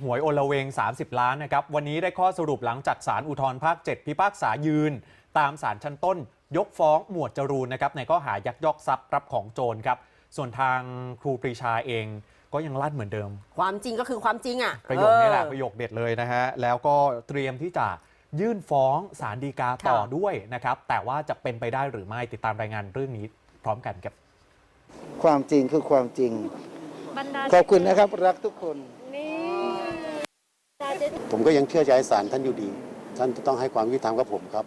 หวยโอละเวง 30 ล้านนะครับ วันนี้ได้ข้อสรุปหลังจากศาลอุทธรภาค 7 พิพากษายืน ตามศาลชั้นต้น ยกฟ้องหมวดจรูนนะครับในข้อหายักยอกทรัพย์รับของโจรครับ ส่วนทางครูปรีชาเองก็ยังลั่นเหมือนเดิม ความจริงก็คือความจริงอะประโยคนี้แหละเออประโยคเด็ดเลยนะฮะ แล้วก็เตรียมที่จะยื่นฟ้องศาลฎีกาต่อค่ะด้วยนะครับ แต่ว่าจะเป็นไปได้หรือไม่ติดตามรายงานเรื่องนี้พร้อมกันครับ ความจริงคือความจริงบรรดาขอบคุณนะครับรักทุกคนนี่ ผมก็ยังเชื่อใจศาลท่านอยู่ดี ท่านจะต้องให้ความยุติธรรมกับผมครับ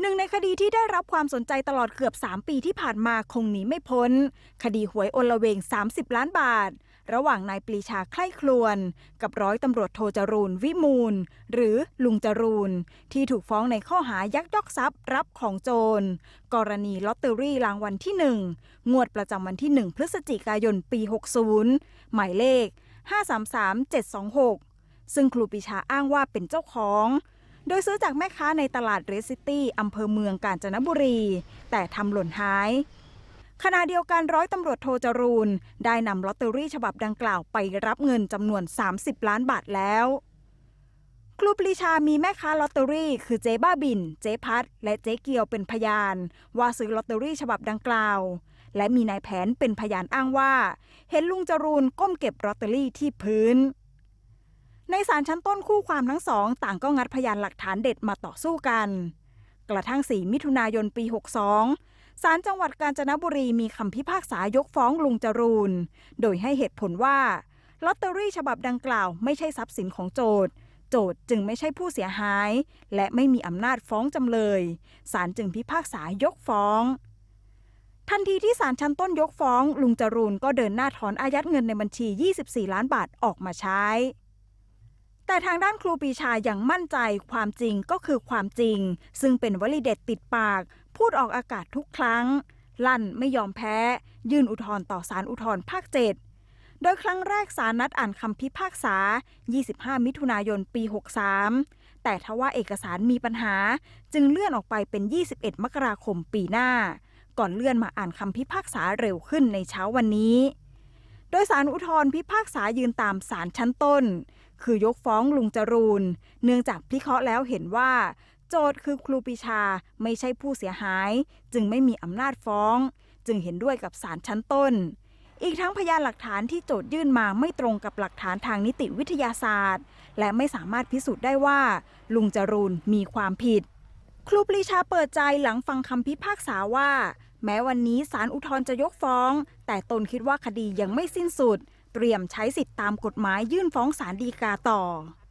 หนึ่งในคดีที่ได้รับความสนใจตลอดเกือบ 3 ปีที่ผ่านมาคงหนีไม่พ้น คดีหวยโอลเวง 30 ล้านบาท ระหว่างนายปรีชาไคร่ครวน กับร้อยตำรวจโทจรูนวิมูล หรือลุงจรูน ที่ถูกฟ้องในข้อหายักยอกทรัพย์รับของโจร กรณีลอตเตอรี่รางวัลที่ 1 งวดประจำวันที่ 1 พฤศจิกายนปี 60 หมายเลข 533726 ซึ่งครูปรีชาอ้างว่าเป็นเจ้าของ โดยซื้อจากแม่ค้าในตลาดเรสซิตี้อำเภอเมืองกาญจนบุรี แต่ทำหล่นหาย ขณะเดียวกันร้อยตำรวจโทจรูนได้นำลอตเตอรี่ฉบับดังกล่าวไปรับเงินจำนวน 30 ล้านบาทแล้วครูปรีชามีแม่ค้าลอตเตอรี่ คือเจ๊บ้าบิน เจ๊พัด และเจ๊เกียวเป็นพยาน ว่าซื้อลอตเตอรี่ฉบับดังกล่าว และมีนายแผนเป็นพยานอ้างว่า เห็นลุงจรูนก้มเก็บลอตเตอรี่ที่พื้น ในศาลชั้นต้นคู่ความทั้งสอง ต่างก็งัดพยานหลักฐานเด็ดมาต่อสู้กัน กระทั่ง 4 มิถุนายนปี 62 ศาลจังหวัดกาญจนบุรีมีคำพิพากษายกฟ้องลุงจรูน โดยให้เหตุผลว่าลอตเตอรี่ฉบับดังกล่าวไม่ใช่ทรัพย์สินของโจทย์โจทย์จึงไม่ใช่ผู้เสียหาย และไม่มีอำนาจฟ้องจำเลยศาลจึงพิพากษายกฟ้อง ทันทีที่ศาลชั้นต้นยกฟ้อง ลุงจรูนก็เดินหน้าถอนอายัดเงินในบัญชี 24 ล้านบาทออกมาใช้ แต่ทางด้านครูปีชายังมั่นใจความจริงก็คือความจริง ซึ่งเป็นวลีเด็ดติดปาก พูดออกอากาศทุกครั้ง ลั่นไม่ยอมแพ้ ยื่นอุทธรณ์ต่อศาลอุทธรณ์ภาค7โดยครั้งแรกศาลนัดอ่านคำพิพากษา 25 มิถุนายนปี 63 แต่ทว่าเอกสารมีปัญหา จึงเลื่อนออกไปเป็น 21 มกราคมปีหน้า ก่อนเลื่อนมาอ่านคำพิพากษาเร็วขึ้นในเช้าวันนี้ โดยสารอุทธรพิพากษายืนตามศาลชั้นต้น คือยกฟ้องลุงจรูน เนื่องจากพิเคราะห์แล้วเห็นว่า โจทย์คือครูปีชาไม่ใช่ผู้เสียหาย จึงไม่มีอำนาจฟ้อง จึงเห็นด้วยกับศาลชั้นต้น อีกทั้งพยานหลักฐานที่โจทย์ยื่นมาไม่ตรงกับหลักฐานทางนิติวิทยาศาสตร์ และไม่สามารถพิสูจน์ได้ว่า ลุงจรูนมีความผิด ครูปรีชาเปิดใจหลังฟังคำพิพากษาว่า แม้วันนี้ศาลอุทธรณ์จะยกฟ้อง แต่ตนคิดว่าคดียังไม่สิ้นสุด เตรียมใช้สิทธิตามกฎหมายยื่นฟ้องศาลฎีกาต่อ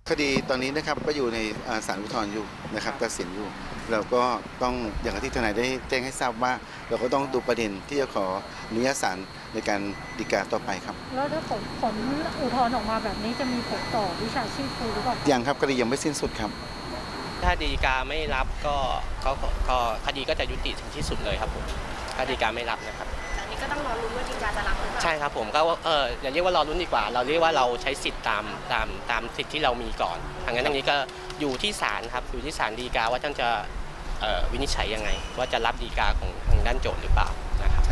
คดีตอนนี้นะครับก็อยู่ในอ่าศาลอุทธรณ์อยู่นะครับตัดสินอยู่ เราก็ต้องอย่างที่ทนายได้แจ้งให้ทราบว่า เราก็ต้องดูประเด็นที่จะขออนุญาตศาลในการฎีกาต่อไปครับ แล้วถ้าผลผลอุทธรณ์ออกมาแบบนี้จะมีผลต่อวิชาชีพครูหรือเปล่ายังครับคดียังไม่สิ้นสุดครับ ถ้าดีกาไม่รับก็ก็ก็คดีก็จะยุติถึงที่สุดเลยครับผมถ้าดีกาไม่รับนะครับอั นนี้ก็ต้องรอลุ้นว่าดีกาจะรับหรือเปล่าใช่ครับผมก็เอออย่าเรียกว่ารอลุ้นดีกว่า เราเรียกว่าเราใช้สิทธิ์ตามตามตามสิทธิ์ที่เรามีก่อนทางนั้นทางนี้ก็อยู่ที่ศาลครับอยู่ที่ศาลดีกาว่าท่านจะเอ่อวินิจฉัยยังไง ว่าจะรับดีกาของทางด้านโจทย์หรือเปล่านะครับ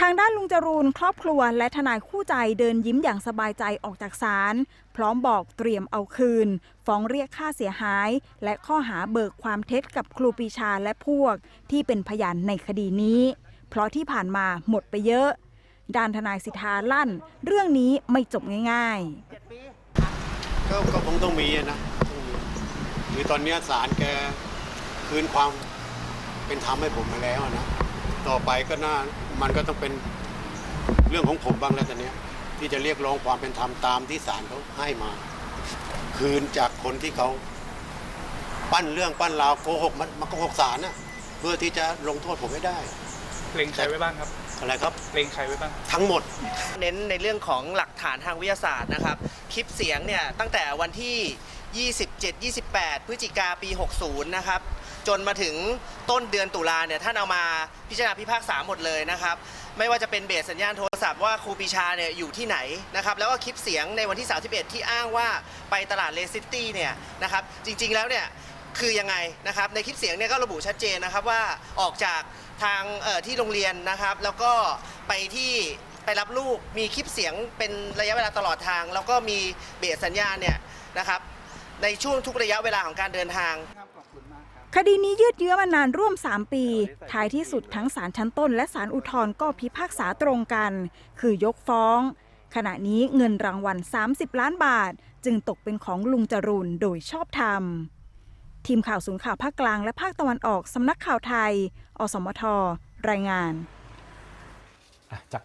ทางด้านลุงจรูนครอบครัวและทนายคู่ใจเดินยิ้มอย่างสบายใจออกจากศาลพร้อมบอกเตรียมเอาคืน ฟ้องเรียกค่าเสียหาย และข้อหาเบิกความเท็จกับครูปรีชาและพวกที่เป็นพยานในคดีนี้ เพราะที่ผ่านมาหมดไปเยอะ ด้านทนายสิทธาลั่น เรื่องนี้ไม่จบง่ายๆ ก็ก็คงต้องมีนะต้องมีคือตอนนี้ศาลแกคืนความเป็นธรรมให้ผมมาแล้วนะ ต่อไปก็น่ามันก็ต้องเป็นเรื่องของผมบ้างแล้วตอนนี้ที่จะเรียกร้องความเป็นธรรมตามที่ศาลเขาให้มา คืนจากคนที่เขาปั้นเรื่องปั้นราวโกหกมันมันโกหกศาลนะเพื่อที่จะลงโทษผมให้ได้ เล็งใครไว้บ้างครับอะไรครับเล็งใครไว้บ้าง ทั้งหมด เน้นในเรื่องของหลักฐานทางวิทยาศาสตร์นะครับ คลิปเสียงเนี่ยตั้งแต่วันที่ 27 28 พฤศจิกาปี 60 นะครับ จนมาถึงต้นเดือนตุลาเนี่ยท่านเอามาพิจารณาพิพากษาหมดเลยนะครับ ไม่ว่าจะเป็นเบสสัญญาณโทรศัพท์ว่าครูปรีชาเนี่ยอยู่ที่ไหนนะครับ แล้วก็คลิปเสียงในวันที่ 31 ที่อ้างว่าไปตลาดเลสซิตี้เนี่ยนะครับ จริงๆแล้วเนี่ยคือยังไงนะครับ ในคลิปเสียงเนี่ยก็ระบุชัดเจนนะครับว่าออกจาก ทางเอ่อที่โรงเรียนนะครับ แล้วก็ไปที่ไปรับลูกมีคลิปเสียงเป็นระยะเวลาตลอดทาง แล้วก็มีเบสสัญญาณเนี่ยนะครับ ในช่วงทุกระยะเวลาของการเดินทาง คดีนี้ยืดเยื้อมานานร่วม 3 ปี ท้ายที่สุดทั้งศาลชั้นต้น และศาลอุทธรณ์ก็พิพากษาตรงกัน คือยกฟ้อง ขณะนี้เงินรางวัล 30 ล้านบาท จึงตกเป็นของลุงจรูนโดยชอบธรรม ทีมข่าวศูนย์ข่าวภาคกลางและภาคตะวันออกสำนักข่าวไทย อสมท รายงานจาก